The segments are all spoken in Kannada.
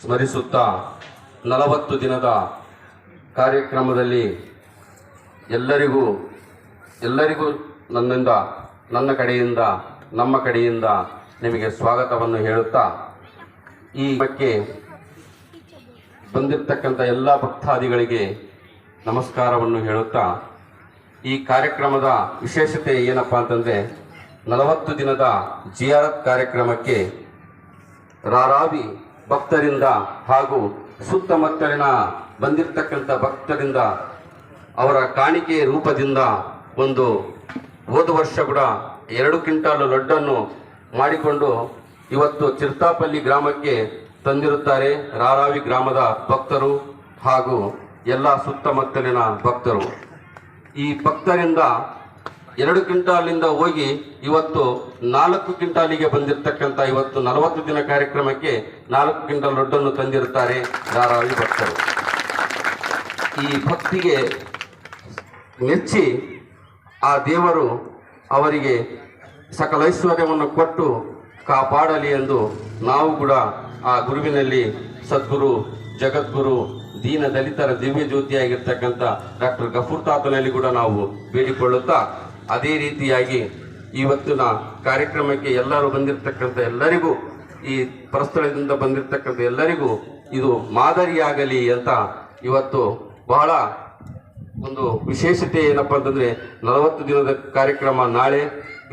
ಸ್ಮರಿಸುತ್ತಾ ನಲವತ್ತು ದಿನದ ಕಾರ್ಯಕ್ರಮದಲ್ಲಿ ಎಲ್ಲರಿಗೂ ಎಲ್ಲರಿಗೂ ನನ್ನಿಂದ, ನನ್ನ ಕಡೆಯಿಂದ, ನಮ್ಮ ಕಡೆಯಿಂದ ನಿಮಗೆ ಸ್ವಾಗತವನ್ನು ಹೇಳುತ್ತಾ, ಈ ಬಗ್ಗೆ ಬಂದಿರತಕ್ಕಂಥ ಎಲ್ಲ ಭಕ್ತಾದಿಗಳಿಗೆ ನಮಸ್ಕಾರವನ್ನು ಹೇಳುತ್ತಾ, ಈ ಕಾರ್ಯಕ್ರಮದ ವಿಶೇಷತೆ ಏನಪ್ಪ ಅಂತಂದರೆ, ನಲವತ್ತು ದಿನದ ಜಿಯಾರತ್ ಕಾರ್ಯಕ್ರಮಕ್ಕೆ ರಾರಾವಿ ಭಕ್ತರಿಂದ ಹಾಗೂ ಸುತ್ತಮುತ್ತಲಿನ ಬಂದಿರತಕ್ಕಂಥ ಭಕ್ತರಿಂದ ಅವರ ಕಾಣಿಕೆ ರೂಪದಿಂದ ಒಂದು ಹೋದ ವರ್ಷ ಕೂಡ ಎರಡು ಕ್ವಿಂಟಾಲು ಲಡ್ಡನ್ನು ಮಾಡಿಕೊಂಡು ಇವತ್ತು ಚಿರ್ತಾಪಲ್ಲಿ ಗ್ರಾಮಕ್ಕೆ ತಂದಿರುತ್ತಾರೆ ರಾರಾವಿ ಗ್ರಾಮದ ಭಕ್ತರು ಹಾಗೂ ಎಲ್ಲ ಸುತ್ತಮುತ್ತಲಿನ ಭಕ್ತರು. ಈ ಭಕ್ತರಿಂದ ಎರಡು ಕ್ವಿಂಟಾಲಿಂದ ಹೋಗಿ ಇವತ್ತು ನಾಲ್ಕು ಕ್ವಿಂಟಾಲಿಗೆ ಬಂದಿರತಕ್ಕಂಥ ಇವತ್ತು ನಲವತ್ತು ದಿನ ಕಾರ್ಯಕ್ರಮಕ್ಕೆ ನಾಲ್ಕು ಕ್ವಿಂಟಾಲ್ ರೊಡ್ಡನ್ನು ತಂದಿರುತ್ತಾರೆ ಧಾರಾವಿ ಭಕ್ತರು. ಈ ಭಕ್ತಿಗೆ ಮೆಚ್ಚಿ ಆ ದೇವರು ಅವರಿಗೆ ಸಕಲ ಐಶ್ವರ್ಯವನ್ನು ಕೊಟ್ಟು ಕಾಪಾಡಲಿ ಎಂದು ನಾವು ಕೂಡ ಆ ಗುರುವಿನಲ್ಲಿ ಸದ್ಗುರು, ಜಗದ್ಗುರು, ದೀನ ದಲಿತರ ದಿವ್ಯ ಜ್ಯೋತಿಯಾಗಿರ್ತಕ್ಕಂಥ ಡಾಕ್ಟರ್ ಗಫೂರ್ ತಾತನಲ್ಲಿ ಕೂಡ ನಾವು ಬೇಡಿಕೊಳ್ಳುತ್ತಾ ಅದೇ ರೀತಿಯಾಗಿ ಇವತ್ತಿನ ಕಾರ್ಯಕ್ರಮಕ್ಕೆ ಎಲ್ಲರೂ ಬಂದಿರತಕ್ಕಂಥ ಎಲ್ಲರಿಗೂ, ಈ ಪರಸ್ಥಳದಿಂದ ಬಂದಿರತಕ್ಕಂಥ ಎಲ್ಲರಿಗೂ ಇದು ಮಾದರಿಯಾಗಲಿ ಅಂತ ಇವತ್ತು ಬಹಳ ಒಂದು ವಿಶೇಷತೆ ಏನಪ್ಪ ಅಂತಂದರೆ, ನಲವತ್ತು ದಿನದ ಕಾರ್ಯಕ್ರಮ ನಾಳೆ,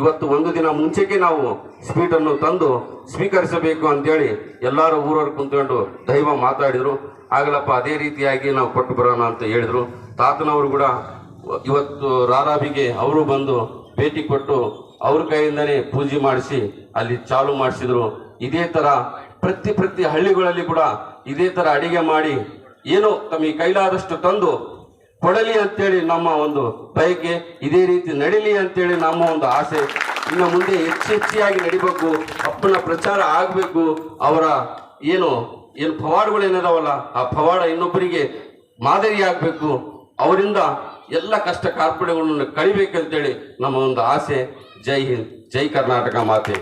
ಇವತ್ತು ಒಂದು ದಿನ ಮುಂಚೆಗೆ ನಾವು ಸ್ವೀಟನ್ನು ತಂದು ಸ್ವೀಕರಿಸಬೇಕು ಅಂತೇಳಿ ಎಲ್ಲರೂ ಊರವ್ರು ಕುಂತ್ಕೊಂಡು ದೈವ ಮಾತಾಡಿದರು. ಆಗಲಪ್ಪ ಅದೇ ರೀತಿಯಾಗಿ ನಾವು ಕೊಟ್ಟು ಬರೋಣ ಅಂತ ಹೇಳಿದರು. ತಾತನವರು ಕೂಡ ಇವತ್ತು ರಾರಾಬಿಗೆ ಅವರು ಬಂದು ಭೇಟಿ ಕೊಟ್ಟು ಅವ್ರ ಕೈಯಿಂದನೇ ಪೂಜೆ ಮಾಡಿಸಿ ಅಲ್ಲಿ ಚಾಲು ಮಾಡಿಸಿದ್ರು. ಇದೇ ತರ ಪ್ರತಿ ಪ್ರತಿ ಹಳ್ಳಿಗಳಲ್ಲಿ ಕೂಡ ಇದೇ ತರ ಅಡಿಗೆ ಮಾಡಿ ಏನೋ ತಮಗೆ ಕೈಲಾದಷ್ಟು ತಂದು ಕೊಡಲಿ ಅಂತೇಳಿ ನಮ್ಮ ಒಂದು ಬಯಕೆ, ಇದೇ ರೀತಿ ನಡೀಲಿ ಅಂತೇಳಿ ನಮ್ಮ ಒಂದು ಆಸೆ. ಇನ್ನು ಮುಂದೆ ಹೆಚ್ಚು ಹೆಚ್ಚಿಯಾಗಿ ನಡಿಬೇಕು, ಅಪ್ಪನ ಪ್ರಚಾರ ಆಗಬೇಕು, ಅವರ ಏನು ಏನು ಪವಾಡಗಳು ಏನಿದಾವಲ್ಲ ಆ ಪವಾಡ ಇನ್ನೊಬ್ಬರಿಗೆ ಮಾದರಿ ಆಗಬೇಕು ಅವರಿಂದ ಎಲ್ಲ ಕಷ್ಟ ಕಾರ್ಪಣ್ಯಗಳನ್ನು ಕಳಿಬೇಕಂತೇಳಿ ನಮ್ಮ ಒಂದು ಆಸೆ. ಜೈ ಹಿಂದ್ ಜೈ ಕರ್ನಾಟಕ ಮಾತೆ.